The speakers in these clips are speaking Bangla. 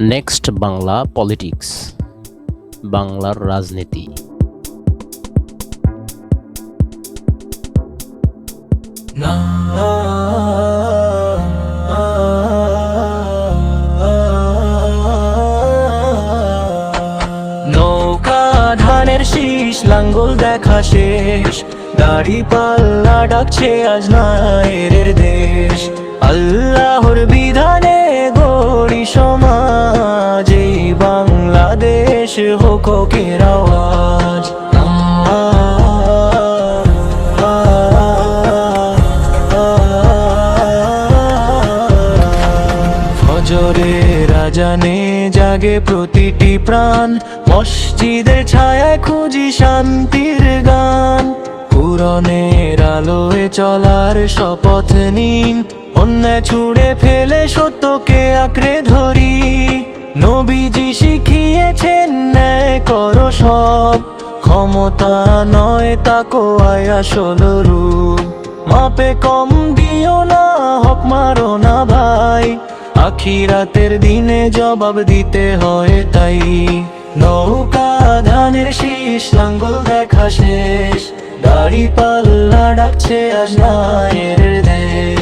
নেক্সট বাংলা পলিটিক্স বাংলার রাজনীতি নৌকা ধানের শীষ, লাঙ্গল দেখা শেষ। দাড়ি পাল্লা ডাকছে আজ নায়ের দেশ। আল্লাহর বিধানে কের আওয়াজ ফজরে রাজানে জাগে প্রতিটি প্রাণ। মসজিদের ছায়ায় খুঁজি শান্তির গান। পুরনের আলোয় চলার শপথ নিন। অন্যায় ছুড়ে ফেলে সত্যকে আঁকড়ে ধরি। করো সব ক্ষমতা নয় তাকো আয়া ষোলো রূপ? মাপে কম দিও না, হক মারো না ভাই। আখিরাতের দিনে জবাব দিতে হয় তাই। নৌকা ধানের শীষ, লাঙ্গল দেখা শেষ। দাড়ি পাল্লা ডাকছে আজ নায়ের দেশ।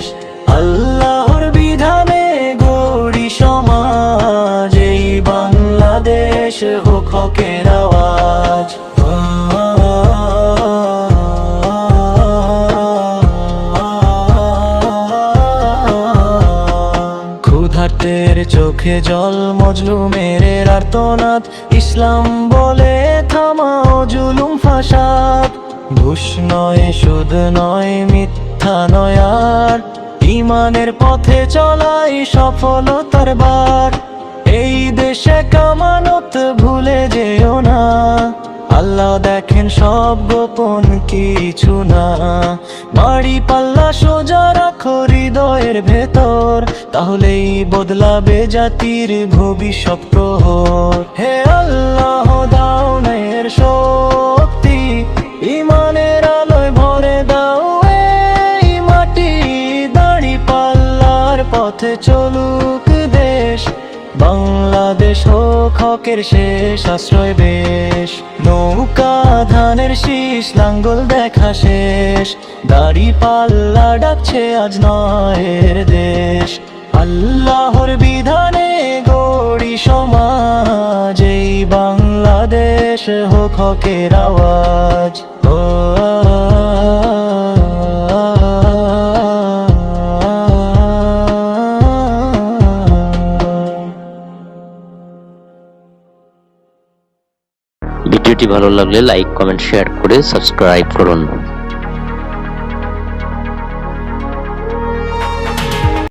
ক্ষুধার্তের চোখে জল, মজলুমের আর্তনাদ ইসলাম বলে, থামাও জুলুম, ফাসাদ। ঘুষ নয়, সুদ নয়, মিথ্যা নয় আর। ইমানের পথে চলাই সফলতার বার। এই দেশে কামানত আল্লাহ দেখেন সব গোপন কিছু না। বাড়ি পাল্লা সোজা রাখো হৃদয়ের ভেতর, তাহলেই বদলাবে জাতির ভবিষ্যৎ প্রহর। হে আল্লাহ, দাও নের শক্তি, ইমানের আলোয় ভরে দাও এই মাটি। দাড়ি পাল্লার পথে চলুক দেশ বাংলাদেশ হোক, হকের শেষ, আশ্রয় বেশ। নৌকা, ধানের শীষ, লাঙ্গল দেখা শেষ। দাড়ি পাল্লা ডাকছে আজ নয়ের দেশ। আল্লাহর বিধানে গড়ি সমাজ, এই বাংলাদেশ হোক, হকের আওয়াজ। ও ভিডিওটি ভালো লাগলে লাইক কমেন্ট শেয়ার করে সাবস্ক্রাইব করুন।